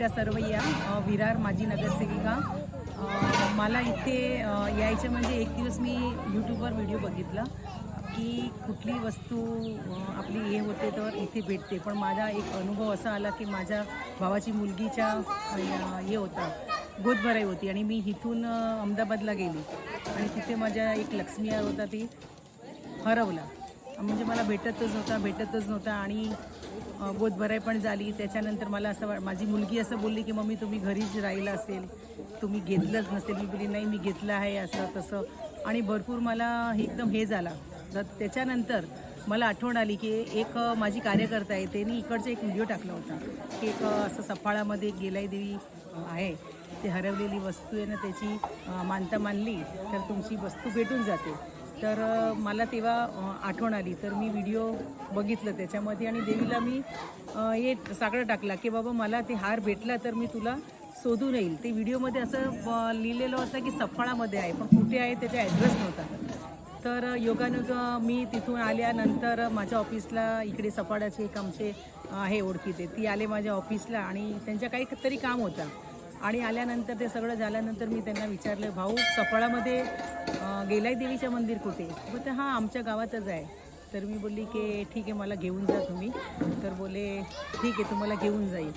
त्या सर्व या विरार माजी नगरसेविका. मला इथे यायचे यायचं म्हणजे एक दिवस मी यूट्यूबवर व्हिडिओ बघितला की कुठली वस्तू आपली हे होते तर इथे भेटते. पण माझा एक अनुभव असा आला की माझ्या भावाची मुलगीच्या हे होता गोदभराई होती आणि मी इथून अहमदाबादला गेली. आणि तिथे माझ्या एक लक्ष्मी होता ती हरवला. म्हणजे मला भेटतच नव्हता भेटतच नव्हता आणि गोदभराई पण झाली. त्याच्यानंतर मला असं वा- माझी मुलगी असं बोलली की मम्मी तुम्ही घरीच राहिला असेल. तुम्ही घेतलंच नसेल. मी बोली नाही मी घेतलं आहे असं तसं. आणि भरपूर मला एकदम हे झाला. तर त्याच्यानंतर मला आठवण आली की एक माझी कार्यकर्ता आहे त्यांनी इकडचा एक व्हिडिओ टाकला होता की एक असं सफाळामध्ये गेलाई देवी आहे. ते हरवलेली वस्तू आहे ना त्याची मानता मानली तर तुमची वस्तू भेटून जाते. तर मला तेव्हा आठवण आली. तर मी व्हिडिओ बघितलं त्याच्यामध्ये आणि देवीला मी हे सगळं टाकला की बाबा मला ते हार भेटला तर मी तुला शोधून येईल. ते व्हिडिओमध्ये असं लिहिलेलं होतं की सफाळामध्ये आहे पण कुठे आहे त्याचा ॲड्रेस नव्हता. तर योगानुग मी तिथून आल्यानंतर माझ्या ऑफिसला इकडे सफाळाचे एक आमचे आहे ओळखीचे. ती आले माझ्या ऑफिसला आणि त्यांच्या काही तरी काम होतं आणि आल्यानंतर ते सगळं झाल्यानंतर मी त्यांना विचारलं भाऊ सफळामध्ये गेलाय गेलाई देवीचं मंदिर कुठे? मग ते हां आमच्या गावातच आहे. तर मी बोलली की ठीक आहे मला घेऊन जा तुम्ही. तर बोले ठीक आहे तुम्हाला घेऊन जाईल.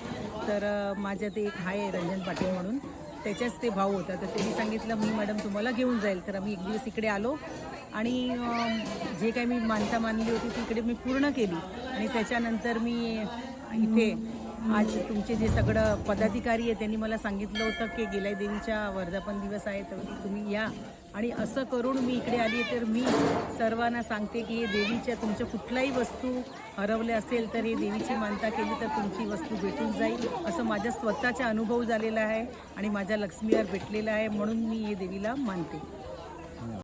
तर अं, माझ्या ते एक आहे रंजन पाटील म्हणून त्याच्याच ते भाऊ होता. तर त्यांनी सांगितलं मी मॅडम तुम्हाला घेऊन जाईल. तर आम्ही एक दिवस इकडे आलो आणि जे काही मी मानता मानली होती ती इकडे मी पूर्ण केली. आणि त्याच्यानंतर मी इथे आज तुमचे जे सगळं पदाधिकारी आहे त्यांनी मला सांगितलं होतं की गेल्या देवीच्या वर्धापन दिवस आहे तर तुम्ही या. आणि असं करून मी इकडे आली आहे तर मी सर्वांना सांगते की हे देवीच्या तुमच्या कुठलाही वस्तू हरवल्या असेल तर हे देवीची मानता केली तर तुमची वस्तू भेटून जाईल. असं माझ्या स्वतःचा अनुभव झालेला आहे आणि माझ्या लक्ष्मीवर भेटलेला आहे म्हणून मी हे देवीला मानते.